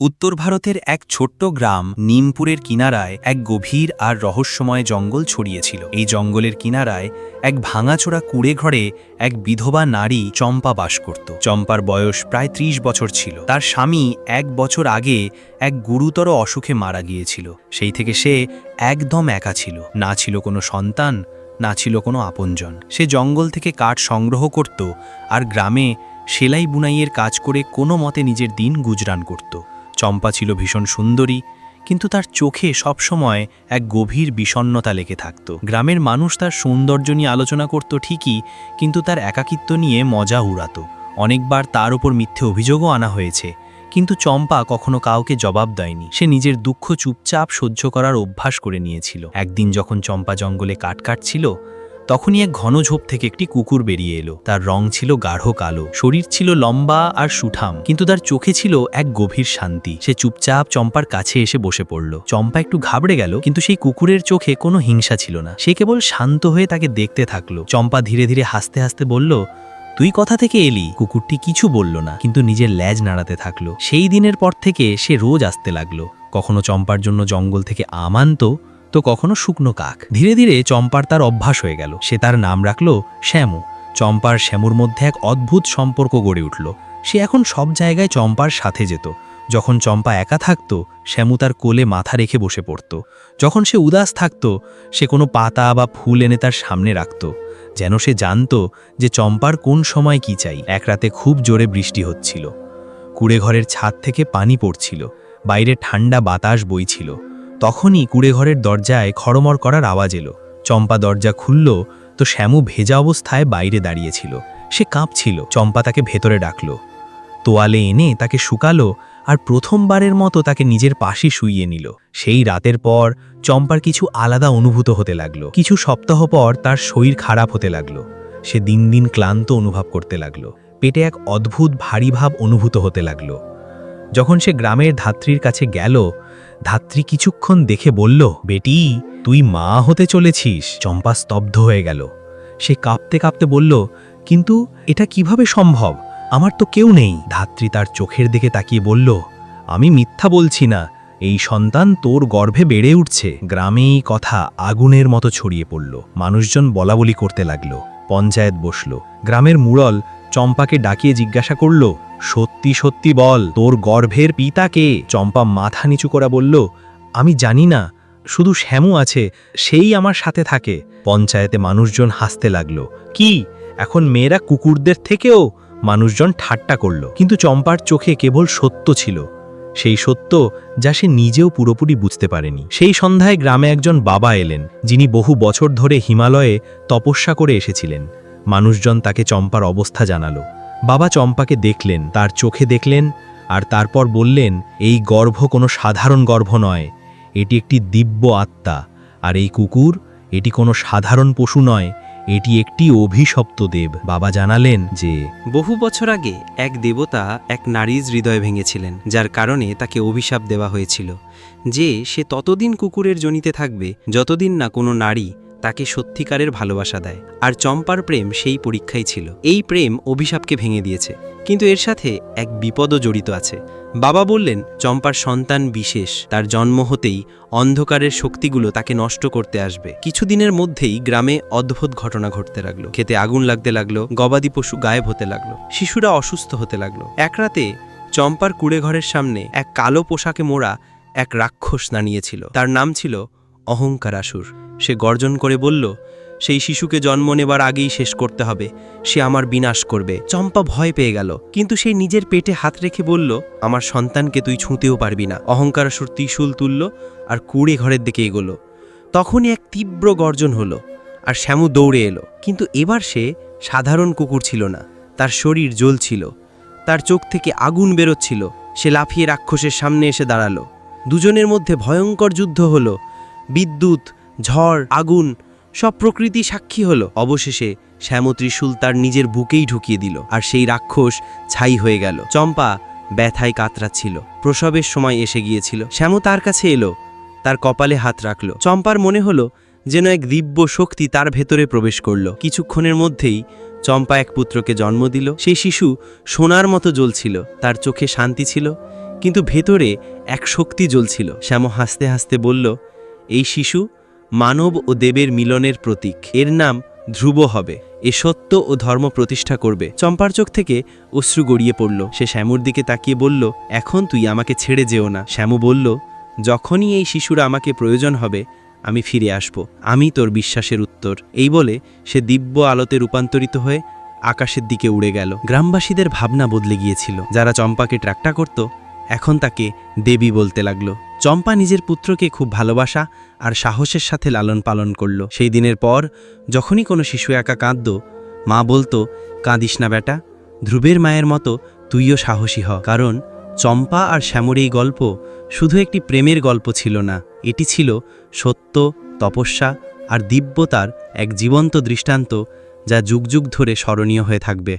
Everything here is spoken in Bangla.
উত্তর ভারতের এক ছোট্ট গ্রাম নিমপুরের কিনারায় এক গভীর আর রহস্যময় জঙ্গল ছড়িয়েছিল। এই জঙ্গলের কিনারায় এক ভাঙাচোরা কুড়ে ঘরে এক বিধবা নারী চম্পা বাস করত। চম্পার বয়স প্রায় ত্রিশ বছর ছিল। তার স্বামী এক বছর আগে এক গুরুতর অসুখে মারা গিয়েছিল। সেই থেকে সে একদম একা ছিল। না ছিল কোনো সন্তান, না ছিল কোনো আপনজন। সে জঙ্গল থেকে কাঠ সংগ্রহ করত আর গ্রামে সেলাই বুনাইয়ের কাজ করে কোনো মতে নিজের দিন গুজরান করত। চম্পা ছিল ভীষণ সুন্দরী, কিন্তু তার চোখে সবসময় এক গভীর বিষণ্ণতা লেগে থাকত। গ্রামের মানুষ তার সৌন্দর্য নিয়ে আলোচনা করত ঠিকই, কিন্তু তার একাকিত্ব নিয়ে মজা উড়াত। অনেকবার তার উপর মিথ্যে অভিযোগও আনা হয়েছে, কিন্তু চম্পা কখনো কাউকে জবাব দেয়নি। সে নিজের দুঃখ চুপচাপ সহ্য করার অভ্যাস করে নিয়েছিল। একদিন যখন চম্পা জঙ্গলে কাট কাটছিল তখনই এক ঘন ঝোপ থেকে একটি কুকুর বেরিয়ে এলো। তার রং ছিল গাঢ় কালো, শরীর ছিল লম্বা আর সুঠাম, কিন্তু তার চোখে ছিল এক গভীর শান্তি। সে চুপচাপ চম্পার কাছে এসে বসে পড়ল। চম্পা একটু ঘাবড়ে গেল, কিন্তু সেই কুকুরের চোখে কোনো হিংসা ছিল না। সে কেবল শান্ত হয়ে তাকে দেখতে থাকল। চম্পা ধীরে ধীরে হাসতে হাসতে বলল, তুই কথা থেকে এলি? কুকুরটি কিছু বলল না, কিন্তু নিজের ল্যাজ নাড়াতে থাকল। সেই দিনের পর থেকে সে রোজ আসতে লাগল। কখনো চম্পার জন্য জঙ্গল থেকে আম আনতো তো কখনো শুকনো কাক। ধীরে ধীরে চম্পার তার অভ্যাস হয়ে গেল। সে তার নাম রাখল শ্যামু। চম্পার শ্যামুর মধ্যে এক অদ্ভুত সম্পর্ক গড়ে উঠল। সে এখন সব জায়গায় চম্পার সাথে যেত। যখন চম্পা একা থাকত, শ্যামু তার কোলে মাথা রেখে বসে পড়ত। যখন সে উদাস থাকত, সে কোনো পাতা বা ফুল এনে তার সামনে রাখত। যেন সে জানত যে চম্পার কোন সময় কি চাই। এক রাতে খুব জোরে বৃষ্টি হচ্ছিল। কুড়ে ঘরের ছাদ থেকে পানি পড়ছিল। বাইরে ঠান্ডা বাতাস বইছিল। তখনই কুড়েঘরের দরজায় খড়মড় করার আওয়াজ এলো। চম্পা দরজা খুলল, তো শ্যামু ভেজা অবস্থায় বাইরে দাঁড়িয়েছিল। সে কাঁপছিল, চম্পা তাকে ভেতরে ডাকল। তোয়ালে এনে তাকে শুকালো আর প্রথমবারের মতো তাকে নিজের পাশে শুইয়ে নিল। সেই রাতের পর চম্পার কিছু আলাদা অনুভূত হতে লাগল। কিছু সপ্তাহ পর তার শরীর খারাপ হতে লাগল। সে দিন দিন ক্লান্ত অনুভব করতে লাগল। পেটে এক অদ্ভুত ভারী ভাব অনুভূত হতে লাগল। যখন সে গ্রামের ধাত্রীর কাছে গেল ধাত্রী কিছুক্ষণ দেখে বলল, বেটি, তুই মা হতে চলেছিস। চম্পা স্তব্ধ হয়ে গেল। সে কাঁপতে কাঁপতে বলল, কিন্তু এটা কীভাবে সম্ভব? আমার তো কেউ নেই। ধাত্রী তার চোখের দিকে তাকিয়ে বলল, আমি মিথ্যা বলছি না। এই সন্তান তোর গর্ভে বেড়ে উঠছে। গ্রামে কথা আগুনের মতো ছড়িয়ে পড়ল। মানুষজন বলাবলি করতে লাগল। পঞ্চায়েত বসল। গ্রামের মুরল চম্পাকে ডাকিয়ে জিজ্ঞাসা করল সত্যি সত্যি বল, তোর গর্ভের পিতাকে। চম্পা মাথা নিচু করা বলল, আমি জানি না, শুধু শ্যামু আছে, সেই আমার সাথে থাকে। পঞ্চায়েতে মানুষজন হাসতে লাগল। কি? এখন মেয়েরা কুকুরদের থেকেও? মানুষজন ঠাট্টা করল। কিন্তু চম্পার চোখে কেবল সত্য ছিল। সেই সত্য যা সে নিজেও পুরোপুরি বুঝতে পারেনি। সেই সন্ধ্যায় গ্রামে একজন বাবা এলেন, যিনি বহু বছর ধরে হিমালয়ে তপস্যা করে এসেছিলেন। মানুষজন তাকে চম্পার অবস্থা জানালো। বাবা চম্পাকে দেখলেন, তার চোখে দেখলেন আর তারপর বললেন, এই গর্ভ কোনো সাধারণ গর্ভ নয়, এটি একটি দিব্য আত্মা। আর এই কুকুর, এটি কোনো সাধারণ পশু নয়, এটি একটি অভিশপ্ত দেব। বাবা জানালেন যে, বহু বছর আগে এক দেবতা এক নারীর হৃদয় ভেঙেছিলেন, যার কারণে তাকে অভিশাপ দেওয়া হয়েছিল। যে সে ততদিন কুকুরের জনিতে থাকবে, যতদিন না কোনো নারী তাকে সত্যিকারের ভালোবাসা দেয়। আর চম্পার প্রেম সেই পরীক্ষাই ছিল। এই প্রেম অভিশাপকে ভেঙে দিয়েছে। কিন্তু এর সাথে এক বিপদও জড়িত আছে। বাবা বললেন, চম্পার সন্তান বিশেষ। তার জন্ম হতেই অন্ধকারের শক্তিগুলো তাকে নষ্ট করতে আসবে। কিছুদিনের মধ্যেই গ্রামে অদ্ভুত ঘটনা ঘটতে লাগল। খেতে আগুন লাগতে লাগল, গবাদি পশু গায়েব হতে লাগল, শিশুরা অসুস্থ হতে লাগল। এক রাতে চম্পার কুড়ে ঘরের সামনে এক কালো পোশাকে মোড়া এক রাক্ষস দাঁড়িয়েছিল। তার নাম ছিল অহংকারাসুর। সে গর্জন করে বলল, সেই শিশুকে জন্ম নেবার আগেই শেষ করতে হবে। সে আমার বিনাশ করবে। চম্পা ভয় পেয়ে গেল, কিন্তু সে নিজের পেটে হাত রেখে বলল, আমার সন্তানকে তুই ছুঁতেও পারবি না। অহংকার অহংকারাসুর ত্রিশূল তুলল আর কুড়ে ঘরের দিকে এগোলো। তখনই এক তীব্র গর্জন হলো আর শ্যামু দৌড়ে এলো। কিন্তু এবার সে সাধারণ কুকুর ছিল না, তার শরীর জ্বলছিল। তার চোখ থেকে আগুন বেরোচ্ছিল। সে লাফিয়ে রাক্ষসের সামনে এসে দাঁড়াল। দুজনের মধ্যে ভয়ঙ্কর যুদ্ধ হলো। বিদ্যুৎ ঝড়, আগুন, সব প্রকৃতি সাক্ষী হলো। অবশেষে শ্যাম ত্রিশূল তার নিজের বুকেই ঢুকিয়ে দিল আর সেই রাক্ষস ছাই হয়ে গেল। চম্পা ব্যথায় কাতরাচ্ছিল। প্রসবের সময় এসে গিয়েছিল। শ্যাম তার কাছে এলো, তার কপালে হাত রাখল। চম্পার মনে হলো যেন এক দিব্য শক্তি তার ভেতরে প্রবেশ করল। কিছুক্ষণের মধ্যেই চম্পা এক পুত্রকে জন্ম দিল। সেই শিশু সোনার মতো জ্বলছিল। তার চোখে শান্তি ছিল, কিন্তু ভেতরে এক শক্তি জ্বলছিল। শ্যাম হাসতে হাসতে বলল, এই শিশু মানব ও দেবের মিলনের প্রতীক। এর নাম ধ্রুব হবে। এ সত্য ও ধর্ম প্রতিষ্ঠা করবে। চম্পার চোখ থেকে অশ্রু গড়িয়ে পড়ল। সে শ্যামুর দিকে তাকিয়ে বলল, এখন তুই আমাকে ছেড়ে যেও না। শ্যামু বলল, যখনই এই শিশুরা আমাকে প্রয়োজন হবে, আমি ফিরে আসব। আমি তোর বিশ্বাসের উত্তর। এই বলে সে দিব্য আলোতে রূপান্তরিত হয়ে আকাশের দিকে উড়ে গেল। গ্রামবাসীদের ভাবনা বদলে গিয়েছিল। যারা চম্পাকে ট্রাক্টা করত, এখন তাকে দেবী বলতে লাগল। চম্পা নিজের পুত্রকে খুব ভালোবাসা আর সাহসের সাথে লালন পালন করল। সেই দিনের পর, যখনই কোনো শিশু একা কাঁদত, মা বলতো, কাঁদিস না বেটা, ধ্রুবের মায়ের মতো তুইও সাহসী হ। কারণ চম্পা আর শ্যামর এই গল্প শুধু একটি প্রেমের গল্প ছিল না, এটি ছিল সত্য, তপস্যা আর দিব্যতার এক জীবন্ত দৃষ্টান্ত যা যুগ যুগ ধরে স্মরণীয় হয়ে থাকবে।